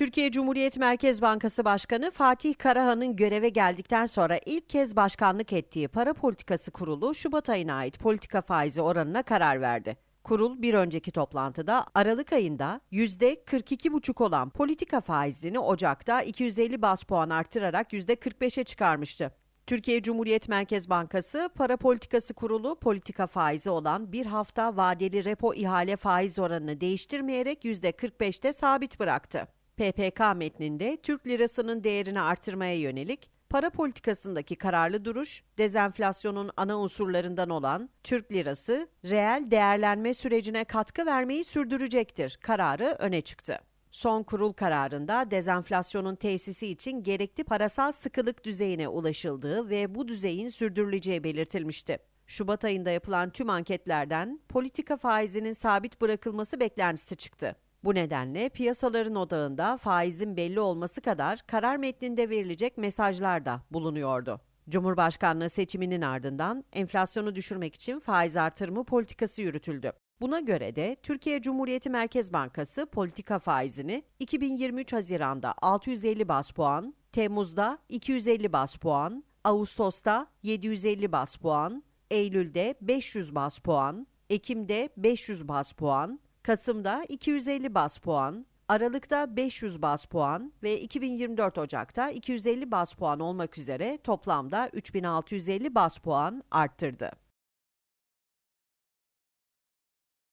Türkiye Cumhuriyet Merkez Bankası Başkanı Fatih Karahan'ın göreve geldikten sonra ilk kez başkanlık ettiği Para Politikası Kurulu Şubat ayına ait politika faizi oranına karar verdi. Kurul bir önceki toplantıda Aralık ayında %42,5 olan politika faizini Ocak'ta 250 bas puan artırarak %45'e çıkarmıştı. Türkiye Cumhuriyet Merkez Bankası Para Politikası Kurulu politika faizi olan bir hafta vadeli repo ihale faiz oranını değiştirmeyerek %45'te sabit bıraktı. PPK metninde Türk lirasının değerini artırmaya yönelik para politikasındaki kararlı duruş, dezenflasyonun ana unsurlarından olan Türk lirası reel değerlenme sürecine katkı vermeyi sürdürecektir kararı öne çıktı. Son kurul kararında dezenflasyonun tesisi için gerekli parasal sıkılık düzeyine ulaşıldığı ve bu düzeyin sürdürüleceği belirtilmişti. Şubat ayında yapılan tüm anketlerden politika faizinin sabit bırakılması beklentisi çıktı. Bu nedenle piyasaların odağında faizin belli olması kadar karar metninde verilecek mesajlar da bulunuyordu. Cumhurbaşkanlığı seçiminin ardından enflasyonu düşürmek için faiz artırımı politikası yürütüldü. Buna göre de Türkiye Cumhuriyeti Merkez Bankası politika faizini 2023 Haziran'da 650 bas puan, Temmuz'da 250 bas puan, Ağustos'ta 750 bas puan, Eylül'de 500 bas puan, Ekim'de 500 bas puan, Kasım'da 250 bas puan, Aralık'ta 500 bas puan ve 2024 Ocak'ta 250 bas puan olmak üzere toplamda 3650 bas puan arttırdı.